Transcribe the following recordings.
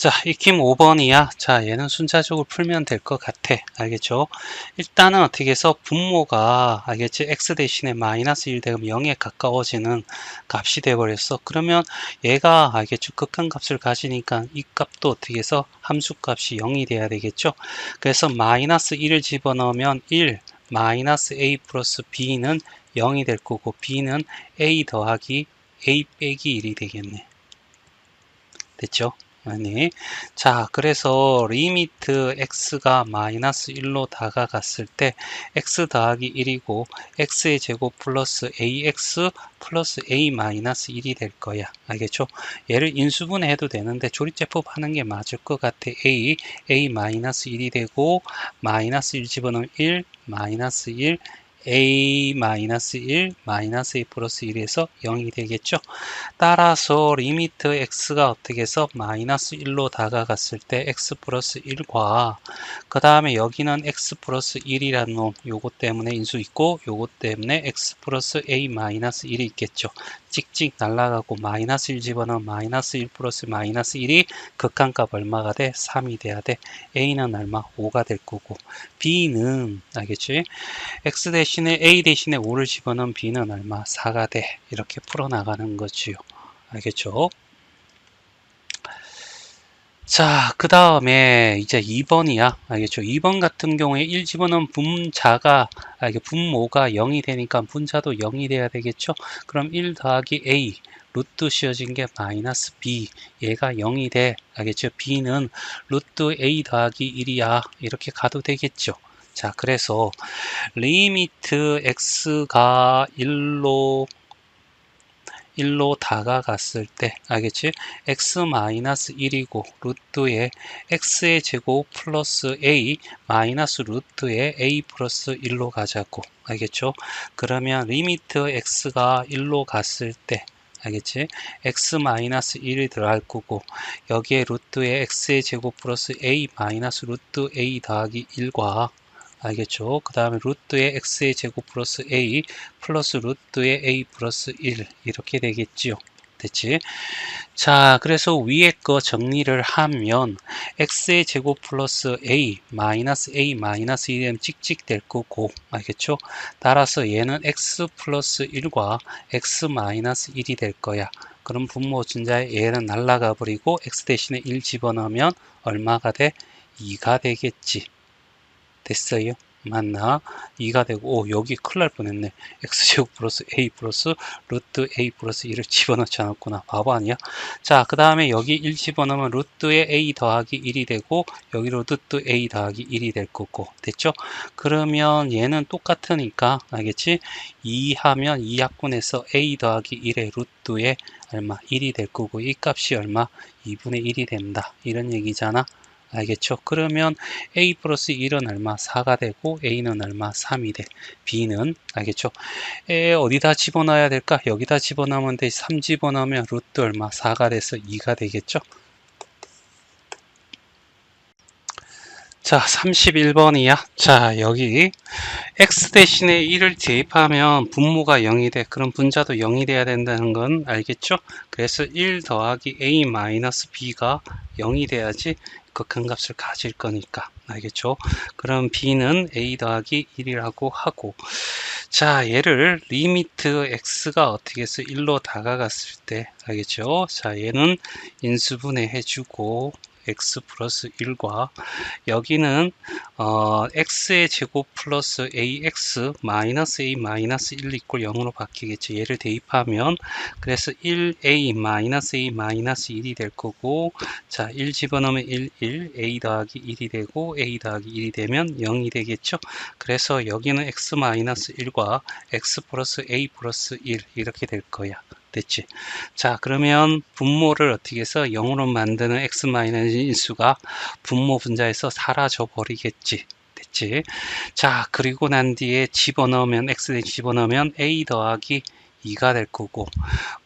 자, 익힘 5번이야. 자, 얘는 순차적으로 풀면 될 것 같아. 알겠죠? 일단은 어떻게 해서 분모가, 알겠지? x 대신에 마이너스 1 되면 0에 가까워지는 값이 돼버렸어. 그러면 얘가, 알겠죠? 극한 값을 가지니까 이 값도 어떻게 해서 함수 값이 0이 돼야 되겠죠? 그래서 마이너스 1을 집어넣으면 1, 마이너스 a 플러스 b는 0이 될 거고, b는 a 더하기 a 빼기 1이 되겠네. 됐죠? 아니. 자, 그래서 리미트 x가 마이너스 1로 다가갔을 때 x 더하기 1이고 x의 제곱 플러스 ax 플러스 a 마이너스 1이 될 거야. 알겠죠? 얘를 인수분해해도 되는데 조립제법 하는 게 맞을 것 같아. a, a 마이너스 1이 되고 마이너스 1 집어넣으면 1, 마이너스 1, a 마이너스 1 마이너스 a 플러스 1에서 0이 되겠죠. 따라서 리미트 x가 어떻게 해서 마이너스 1로 다가갔을 때 x 플러스 1과 그 다음에 여기는 x 플러스 1이라는 놈 요것 때문에 인수 있고 요것 때문에 x 플러스 a 마이너스 1이 있겠죠. 찍찍 날라가고 마이너스 1 집어넣으면 마이너스 1 플러스 마이너스 1이 극한값 얼마가 돼? 3이 돼야 돼. a는 얼마? 5가 될 거고 b는 알겠지? x 대신 에 a 대신에 5를 집어넣으면 b는 얼마? 4가 돼. 이렇게 풀어나가는 거지요. 알겠죠? 자, 그 다음에 이제 2번이야. 알겠죠? 2번 같은 경우에 1 집어넣으면 분자가, 아, 분모가 0이 되니까 분자도 0이 돼야 되겠죠? 그럼 1 더하기 a, 루트 씌워진 게 마이너스 b, 얘가 0이 돼. 알겠죠? b는 루트 a 더하기 1이야. 이렇게 가도 되겠죠? 자, 그래서 리미트 x가 1로 1로 다가갔을 때 알겠지? x-1이고 루트에 x의 제곱 플러스 a 마이너스 루트에 a 플러스 1로 가자고 알겠죠? 그러면 리미트 x가 1로 갔을 때 알겠지? x-1이 들어갈 거고 여기에 루트에 x의 제곱 플러스 a 마이너스 루트 a 더하기 1과 알겠죠? 그 다음에 루트의 x의 제곱 플러스 a 플러스 루트의 a 플러스 1 이렇게 되겠지요. 됐지? 자, 그래서 위에 거 정리를 하면 x의 제곱 플러스 a 마이너스 a 마이너스 1이 찍찍 될 거고 알겠죠? 따라서 얘는 x 플러스 1과 x 마이너스 1이 될 거야. 그럼 분모 진자에 얘는 날라가 버리고 x 대신에 1 집어넣으면 얼마가 돼? 2가 되겠지. 됐어요. 맞나? 2가 되고 오 여기 큰일 날 뻔했네 x제곱 플러스 a 플러스 루트 a 플러스 1을 집어넣지 않았구나 바보 아니야? 자그 다음에 여기 1 집어넣으면 루트에 a 더하기 1이 되고 여기로 루트 a 더하기 1이 될 거고 됐죠? 그러면 얘는 똑같으니까 알겠지? 2 하면 2약분해서 a 더하기 1의 루트에 얼마? 1이 될 거고 이 값이 얼마? 2분의 1이 된다 이런 얘기잖아 알겠죠? 그러면 a 플러스 1은 얼마? 4가 되고 a는 얼마? 3이 돼. b는 알겠죠? 에 어디다 집어넣어야 될까? 여기다 집어넣으면 돼. 3 집어넣으면 루트 얼마? 4가 돼서 2가 되겠죠? 자, 31번이야. 자, 여기 x 대신에 1을 대입하면 분모가 0이 돼. 그럼 분자도 0이 돼야 된다는 건 알겠죠? 그래서 1 더하기 a 마이너스 b가 0이 돼야지 극한값을 가질 거니까 알겠죠? 그럼 b는 a 더하기 1이라고 하고 자 얘를 리미트 x가 어떻게 해서 1로 다가갔을 때 알겠죠? 자 얘는 인수분해 해주고 x 플러스 1과 여기는 어, x의 제곱 플러스 ax 마이너스 a 마이너스 1 이꼴 0으로 바뀌겠죠. 얘를 대입하면 그래서 1a 마이너스 a 마이너스 1이 될 거고 자, 1 집어넣으면 1, 1, a 더하기 1이 되고 a 더하기 1이 되면 0이 되겠죠. 그래서 여기는 x 마이너스 1과 x 플러스 a 플러스 1 이렇게 될 거야. 됐지. 자, 그러면 분모를 어떻게 해서 0으로 만드는 x 마이너스 인수가 분모 분자에서 사라져 버리겠지. 됐지. 자, 그리고 난 뒤에 집어넣으면 x 대 집어넣으면 a 더하기 2가 될 거고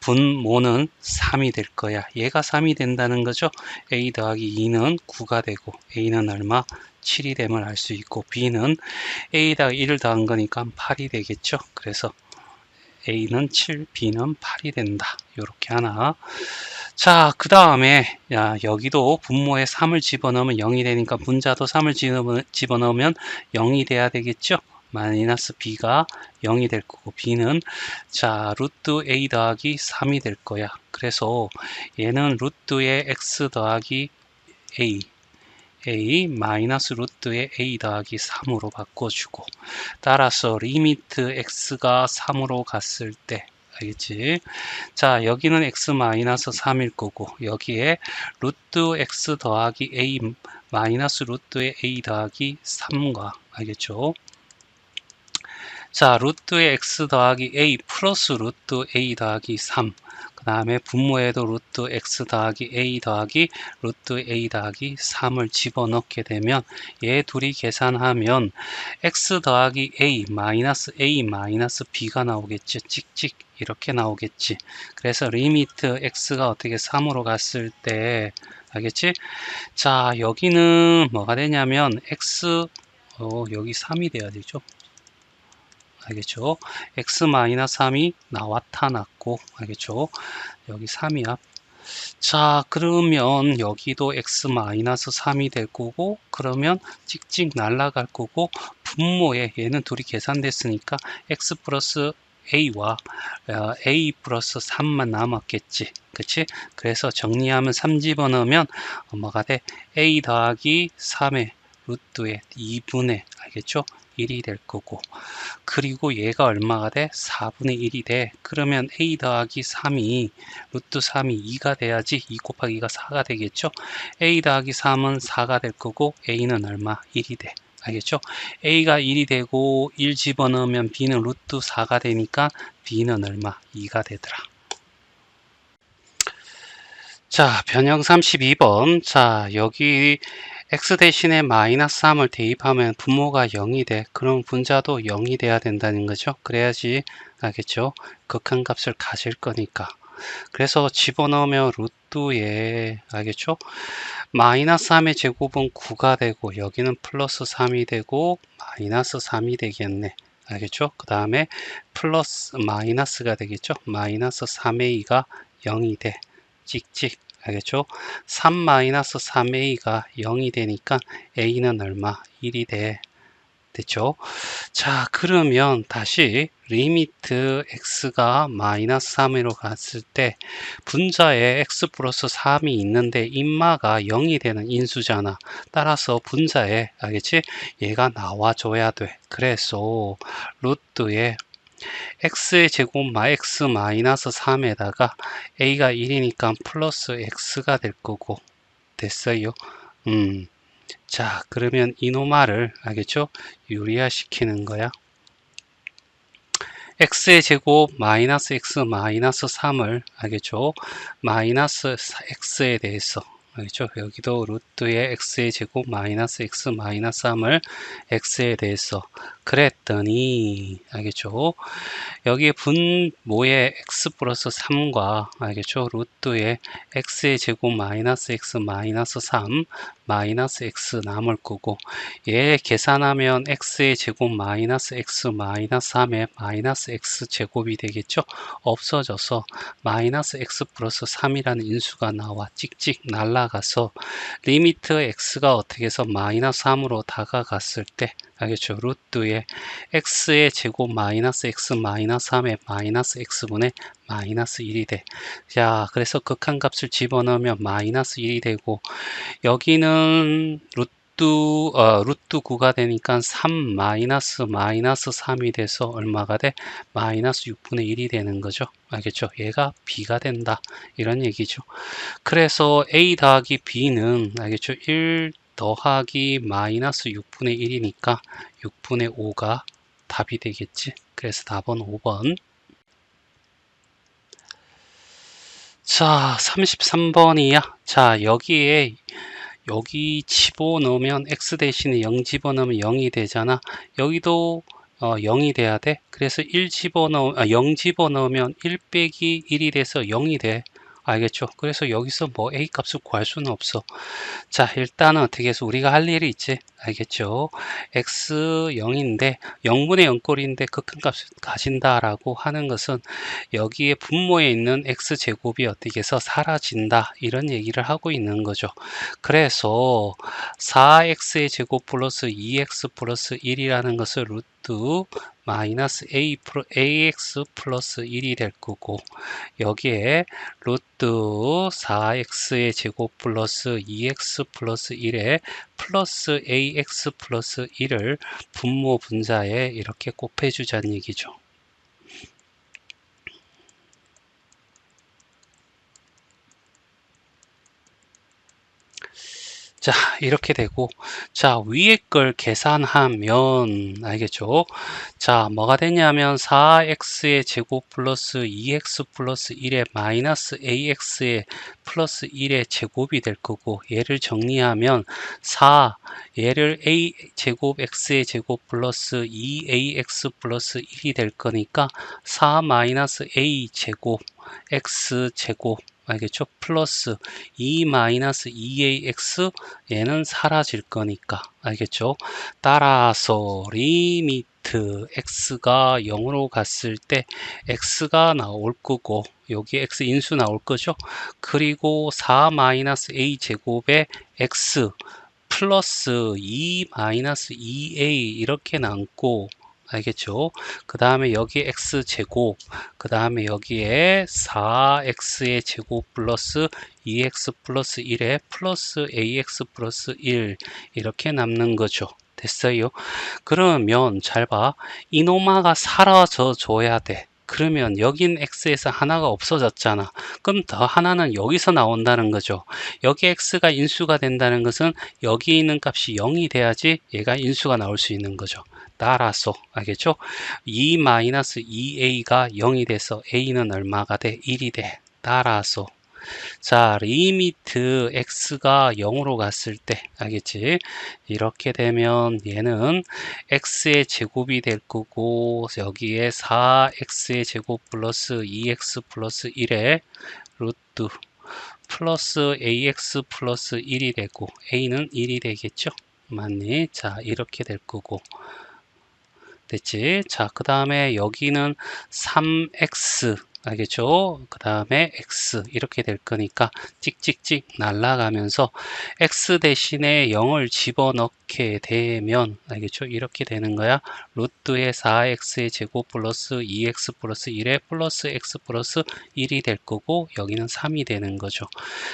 분모는 3이 될 거야. 얘가 3이 된다는 거죠. a 더하기 2는 9가 되고 a는 얼마? 7이 됨을 알 수 있고 b는 a에다가 1을 더한 거니까 8이 되겠죠. 그래서 A는 7, B는 8이 된다. 이렇게 하나. 자, 그 다음에, 야, 여기도 분모에 3을 집어넣으면 0이 되니까 분자도 3을 집어넣- 집어넣으면 0이 돼야 되겠죠? 마이너스 b가 0이 될 거고, b는, 자, 루트 a 더하기 3이 될 거야. 그래서 얘는 루트의 x 더하기 a, a 마이너스 루트의 a 더하기 3으로 바꿔주고, 따라서 리미트 x가 3으로 갔을 때, 알겠지? 자, 여기는 x 마이너스 3일 거고, 여기에 루트 x 더하기 a 마이너스 루트의 a 더하기 3과, 알겠죠? 자, 루트의 x 더하기 a 플러스 루트 a 더하기 3. 그 다음에 분모에도 루트 x 더하기 a 더하기 루트 a 더하기 3을 집어넣게 되면 얘 둘이 계산하면 x 더하기 a 마이너스 a 마이너스 b가 나오겠지. 찍찍 이렇게 나오겠지. 그래서 리미트 x가 어떻게 3으로 갔을 때 알겠지? 자 여기는 뭐가 되냐면 x 어, 여기 3이 돼야 되죠. 알겠죠? x-3이 나타났고 알겠죠? 여기 3이야. 자 그러면 여기도 x-3이 될 거고 그러면 찍찍 날아갈 거고 분모에 얘는 둘이 계산됐으니까 x 플러스 a와 어, a 플러스 3만 남았겠지 그치 그래서 정리하면 3 집어넣으면 뭐가 돼 a 더하기 3의 루트의 2분의 알겠죠 1이 될 거고 그리고 얘가 얼마가 돼? 4분의 1이 돼. 그러면 a 더하기 3이 루트 3이 2가 돼야지 2 곱하기 2가 4가 되겠죠? a 더하기 3은 4가 될 거고 a는 얼마? 1이 돼. 알겠죠? a가 1이 되고 1 집어넣으면 b는 루트 4가 되니까 b는 얼마? 2가 되더라. 자, 변형 32번. 자, 여기 x 대신에 마이너스 3을 대입하면 분모가 0이 돼. 그럼 분자도 0이 돼야 된다는 거죠. 그래야지 알겠죠? 극한값을 가질 거니까. 그래서 집어넣으면 루트에 알겠죠? 마이너스 3의 제곱은 9가 되고 여기는 플러스 3이 되고 마이너스 3이 되겠네. 알겠죠? 그 다음에 플러스 마이너스가 되겠죠? 마이너스 3의 2가 0이 돼. 찍찍 알겠죠? 3-3a가 0이 되니까 a는 얼마? 1이 돼. 됐죠? 자, 그러면 다시 리미트 x가 마이너스 3으로 갔을 때 분자에 x 플러스 3이 있는데 인마가 0이 되는 인수잖아. 따라서 분자에 알겠지? 얘가 나와줘야 돼. 그래서 루트에 x의 제곱 마 x 마이너스 3에다가 a가 1이니까 플러스 x가 될 거고 됐어요. 음. 자, 그러면 이노마를 알겠죠? 유리화 시키는 거야. x의 제곱 마이너스 x 마이너스 3을 알겠죠? 마이너스 x에 대해서 알겠죠? 여기도 루트의 x의 제곱 마이너스 x 마이너스 3을 x에 대해서 그랬더니 알겠죠? 여기 분모의 x 플러스 3과 알겠죠? 루트의 x의 제곱 마이너스 x 마이너스 3 마이너스 x 남을 거고 얘 계산하면 x의 제곱 마이너스 x 마이너스 3의 마이너스 x 제곱이 되겠죠? 없어져서 마이너스 x 플러스 3이라는 인수가 나와 찍찍 날라가서 리미트 x가 어떻게 해서 마이너스 3으로 다가갔을 때 알겠죠? 루트에 x의 제곱 마이너스 x 마이너스 3의 마이너스 x분의 마이너스 1이 돼. 자, 그래서 극한값을 집어넣으면 마이너스 1이 되고 여기는 루트 어, 루트 9가 되니까 3 마이너스 마이너스 3이 돼서 얼마가 돼? 마이너스 6분의 1이 되는 거죠. 알겠죠? 얘가 b가 된다. 이런 얘기죠. 그래서 a 더하기 b는 알겠죠? 1 더하기 마이너스 6분의 1이니까 6분의 5가 답이 되겠지. 그래서 답은 5번. 자, 33번이야. 자, 여기에 여기 집어넣으면 x 대신에 0 집어넣으면 0이 되잖아. 여기도 어, 0이 돼야 돼. 그래서 1 집어넣 아, 0 집어넣으면 1 빼기 1이 돼서 0이 돼. 알겠죠? 그래서 여기서 뭐 a 값을 구할 수는 없어. 자, 일단은 어떻게 해서 우리가 할 일이 있지? 알겠죠? x 0인데 0분의 0꼴인데 극한값을 가진다 라고 하는 것은 여기에 분모에 있는 x 제곱이 어떻게 해서 사라진다 이런 얘기를 하고 있는 거죠. 그래서 4x의 제곱 플러스 2x 플러스 1이라는 것을 루트 마이너스 a ax 플러스 1이 될 거고 여기에 루트 4x의 제곱 플러스 2x 플러스 1에 플러스 ax 플러스 1을 분모 분자에 이렇게 곱해 주자는 얘기죠. 자 이렇게 되고 자 위에 걸 계산하면 알겠죠? 자 뭐가 되냐면 4x의 제곱 플러스 2x 플러스 1의 마이너스 ax의 플러스 1의 제곱이 될 거고 얘를 정리하면 4 얘를 a 제곱 x의 제곱 플러스 2ax 플러스 1이 될 거니까 4 마이너스 a 제곱 x 제곱 알겠죠? 플러스 2 마이너스 2ax 얘는 사라질 거니까 알겠죠? 따라서 리미트 x가 0으로 갔을 때 x가 나올 거고 여기 x 인수 나올 거죠? 그리고 4 마이너스 a 제곱에 x 플러스 2 마이너스 2a 이렇게 남고 알겠죠? 그 다음에 여기 x 제곱, 그 다음에 여기에 4x의 제곱 플러스 2x 플러스 1에 플러스 ax 플러스 1 이렇게 남는 거죠. 됐어요? 그러면 잘 봐. 이노마가 사라져 줘야 돼. 그러면 여긴 x에서 하나가 없어졌잖아. 그럼 더 하나는 여기서 나온다는 거죠. 여기 x가 인수가 된다는 것은 여기 있는 값이 0이 돼야지 얘가 인수가 나올 수 있는 거죠. 따라서 알겠죠? 2-2a가 0이 돼서 a는 얼마가 돼? 1이 돼. 따라서 자 리미트 x가 0으로 갔을 때 알겠지? 이렇게 되면 얘는 x의 제곱이 될 거고 여기에 4x의 제곱 플러스 2x 플러스 1의 루트 플러스 ax 플러스 1이 되고 a는 1이 되겠죠? 맞니? 자 이렇게 될 거고. 됐지? 자, 그 다음에 여기는 3x 알겠죠? 그 다음에 x 이렇게 될 거니까 찍찍찍 날아가면서 x 대신에 0을 집어넣게 되면 알겠죠? 이렇게 되는 거야. 루트의 4x의 제곱 플러스 2x 플러스 1에 플러스 x 플러스 1이 될 거고 여기는 3이 되는 거죠.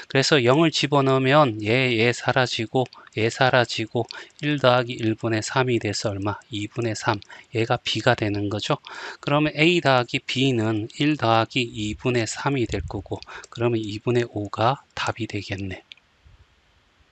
그래서 0을 집어넣으면 얘, 얘 사라지고 얘 사라지고 1 더하기 1분의 3이 돼서 얼마? 2분의 3 얘가 b가 되는 거죠. 그러면 a 더하기 b는 1 더하기 더하기 2분의 3이 될 거고 그러면 2분의 5가 답이 되겠네.